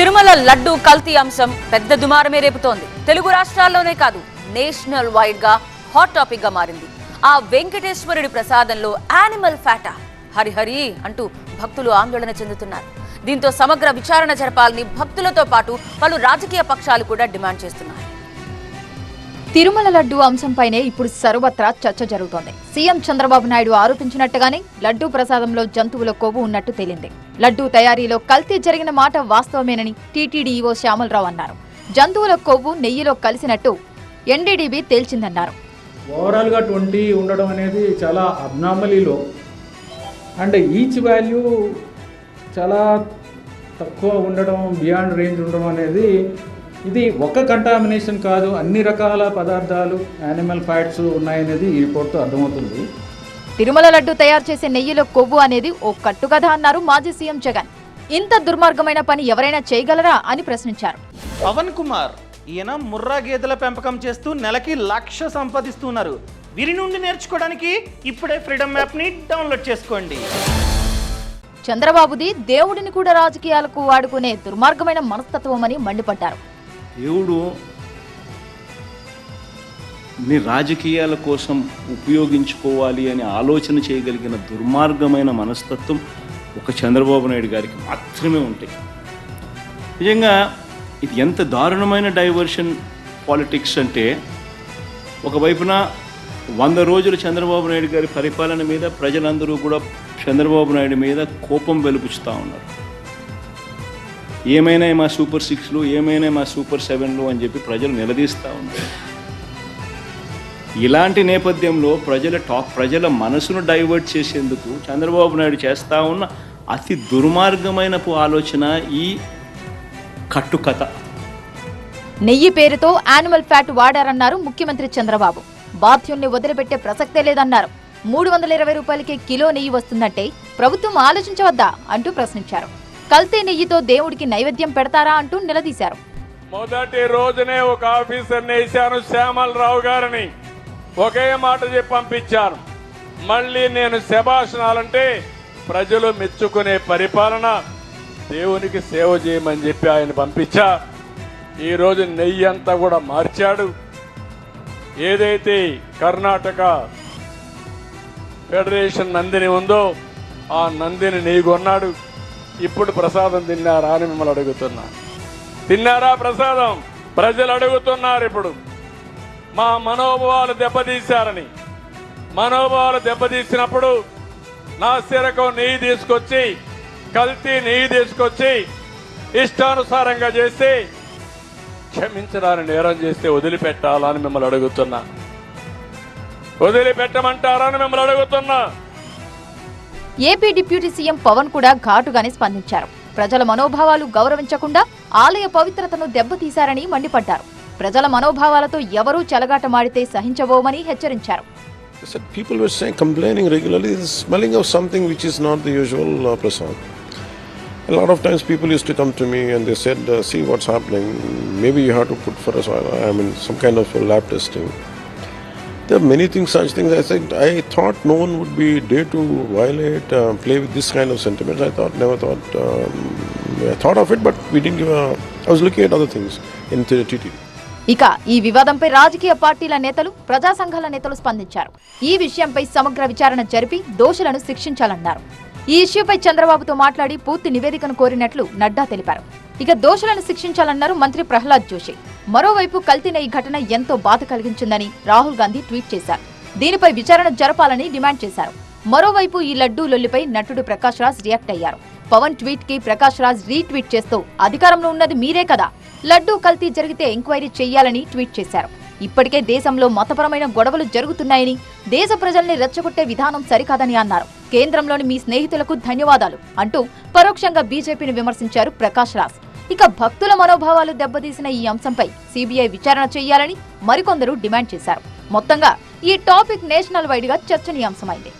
తిరుమల లడ్డు కల్తీ అంశం పెద్ద దుమారమే రేపుతోంది. తెలుగు రాష్ట్రాల్లోనే కాదు నేషనల్ వైడ్గా హాట్ టాపిక్గా మారింది. ఆ వెంకటేశ్వరుడి ప్రసాదంలో యానిమల్ ఫ్యాటా హరిహరి అంటూ భక్తులు ఆందోళన చెందుతున్నారు. దీంతో సమగ్ర విచారణ జరపాలని భక్తులతో పాటు పలు రాజకీయ పక్షాలు కూడా డిమాండ్ చేస్తున్నాయి. తిరుమల లడ్డు అంశంపైనే ఇప్పుడు సర్వత్రా చర్చ జరుగుతోంది. సీఎం చంద్రబాబు నాయుడు ఆరోపించినట్టుగానే లడ్డూ ప్రసాదంలో జంతువుల కొవ్వు ఉన్నట్టు తేలింది. లడ్డూ తయారీలో కల్తీ జరిగిన మాట వాస్తవమేనని టీటీడీ ఈవో శ్యామలరావు అన్నారు. జంతువుల కొవ్వు నెయ్యిలో కలిసినట్టు ఎన్డీడీబీ తేల్చిందన్నారు. ఓవరాల్గా ట్వంటీ ఉండడం అనేది చాలా అండ్ ఈచ్ వాల్యూ చాలా తక్కువ ఉండడం బియాండ్ రేంజ్ ఉండడం అనేది ఇది ఒక కంటామినేషన్ కాదు అన్ని రకాల పదార్థాలు యానిమల్ ఫ్యాట్స్ ఉన్నాయనేది ఈ రిపోర్ట్తో అర్థమవుతుంది. తిరుమల లడ్డు తయారు చేసే నెయ్యిలో కొవ్వు అనేది ఓ కట్టుకథ అన్నారు మాజీ సీఎం జగన్. ఇంత దుర్మార్గమైన పని ఎవరైనా చేయగలరా అని ప్రశ్నించారు. పవన్ కుమార్ ఈయన ముర్రా గేదెల పెంపకం చేస్తూ నెలకి లక్ష సంపాదిస్తున్నారు. వీరి నుండి నేర్చుకోవడానికి ఇప్పుడే ఫ్రీడమ్ యాప్ని డౌన్లోడ్ చేసుకోండి. చంద్రబాబుది దేవుడిని కూడా రాజకీయాలకు వాడుకునే దుర్మార్గమైన మనస్తత్వమని మండిపడ్డారు. దేవుడు నీ రాజకీయాల కోసం ఉపయోగించుకోవాలి అని ఆలోచన చేయగలిగిన దుర్మార్గమైన మనస్తత్వం ఒక చంద్రబాబు నాయుడు గారికి మాత్రమే ఉంటాయి నిజంగా ఇది ఎంత దారుణమైన డైవర్షన్ పాలిటిక్స్ అంటే ఒకవైపున వంద రోజులు చంద్రబాబు నాయుడు గారి పరిపాలన మీద ప్రజలందరూ కూడా చంద్రబాబు నాయుడు మీద కోపం వెలుపుచుతూ ఉన్నారు. ఏమైనా మా సూపర్ సిక్స్లు ఏమైనా మా సూపర్ సెవెన్లు అని చెప్పి ప్రజలు నిలదీస్తూ ఉన్నారు. ఇలాంటి నేపథ్యంలో ప్రజల టాప్ ప్రజల మనసును డైవర్ట్ చేసేందుకు చంద్రబాబు నాయుడు చేస్తూ ఉన్న అతి దుర్మార్గమైన ఆలోచన ఈ కట్టుకథ. నెయ్యి పేరుతో యానిమల్ ఫ్యాట్ వాడారన్నారు ముఖ్యమంత్రి చంద్రబాబు. బాధ్యుల్ని వదిలిపెట్టే ప్రసక్తే లేదన్నారు. మూడు వందల ఇరవై రూపాయలకి కిలో నెయ్యి వస్తుందంటే ప్రభుత్వం ఆలోచించవద్దా అంటూ ప్రశ్నించారు. కల్తీ నెయ్యితో దేవుడికి నైవేద్యం పెడతారా అంటూ నిలదీశారు. మొదటి రోజునే ఒక ఆఫీసర్ని వేశాను శ్యామలరావు గారిని. ఒకే మాట చెప్పి పంపించాను. మళ్ళీ నేను శభాషణాలంటే ప్రజలు మెచ్చుకునే పరిపాలన దేవునికి సేవ చేయమని చెప్పి ఆయన పంపించా. ఈరోజు నెయ్యి అంతా కూడా మార్చాడు. ఏదైతే కర్ణాటక ఫెడరేషన్ నందిని ఉందో ఆ నందిని నెయ్యి కొన్నాడు. ఇప్పుడు ప్రసాదం తిన్నారా అని మిమ్మల్ని అడుగుతున్నా. తిన్నారా ప్రసాదం? ప్రజలు అడుగుతున్నారు ఇప్పుడు. మా మనోభావాలు దెబ్బతీశారని. మనోభావాలు దెబ్బతీసినప్పుడు నా సిరకు నెయ్యి తీసుకొచ్చి కల్తీ నెయ్యి తీసుకొచ్చి ఇష్టానుసారంగా చేసి క్షమించడాన్ని నేరం చేస్తే వదిలిపెట్టాలని మిమ్మల్ని అడుగుతున్నా. వదిలిపెట్టమంటారని మిమ్మల్ని అడుగుతున్నా. ఏపీ డిప్యూటీ సీఎం పవన్ కూడా ఘాటుగానే స్పందించారు ప్రజల మనోభావాలు గౌరవించకుండా ఆలయ పవిత్రతను దెబ్బతీశారని మండిపడ్డారు ప్రజల మనోభావాలతో ఎవరూ చెలగాటమాడితే సహించబోమని హెచ్చరించారు said people were saying, complaining regularly, the smelling of something which is not the usual uh, prasad. A lot of times people used to come to me and they said, uh, see what's happening, maybe you have to put for us, I mean, some kind of lab testing. There are many things, such things. I think I thought no one would be dare to violate, uh, play with this kind of sentiments. I thought, never thought, um, I thought of it, but we didn't give a, I was looking at other things in the TTD. ఇక ఈ వివాదంపై రాజకీయ పార్టీల నేతలు ప్రజా సంఘాల నేతలు స్పందించారు ఈ విషయంపై సమగ్ర విచారణ జరిపి దోషులను శిక్షించాలన్నారు ఈ ఇష్యూపై చంద్రబాబుతో మాట్లాడి పూర్తి నివేదికను కోరినట్లు నడ్డా తెలిపారు ఇక దోషులను శిక్షించాలన్నారు మంత్రి ప్రహ్లాద్ జోషి. మరోవైపు కల్తీన ఈ ఘటన ఎంతో బాధ కలిగించిందని రాహుల్ గాంధీ ట్వీట్ చేశారు. దీనిపై విచారణ జరపాలని డిమాండ్ చేశారు. మరోవైపు ఈ లడ్డూ లొల్లిపై నటుడు ప్రకాష్ రాజ్ రియాక్ట్ అయ్యారు. పవన్ ట్వీట్కి ప్రకాష్ రాజ్ రీట్వీట్ చేస్తూ అధికారంలో ఉన్నది మీరే కదా. లడ్డూ కల్తీ జరిగితే ఎంక్వైరీ చేయాలని ట్వీట్ చేశారు. ఇప్పటికే దేశంలో మతపరమైన గొడవలు జరుగుతున్నాయని దేశ ప్రజల్ని రెచ్చగొట్టే విధానం సరికాదని అన్నారు. కేంద్రంలోని మీ స్నేహితులకు ధన్యవాదాలు అంటూ పరోక్షంగా బీజేపీని విమర్శించారు ప్రకాష్ రాజ్. ఇక భక్తుల మనోభావాలు దెబ్బతీసిన ఈ అంశంపై సీబీఐ విచారణ చేయాలని మరికొందరు డిమాండ్ చేశారు. మొత్తంగా ఈ టాపిక్ నేషనల్ వైడ్గా చర్చనీయాంశమైంది.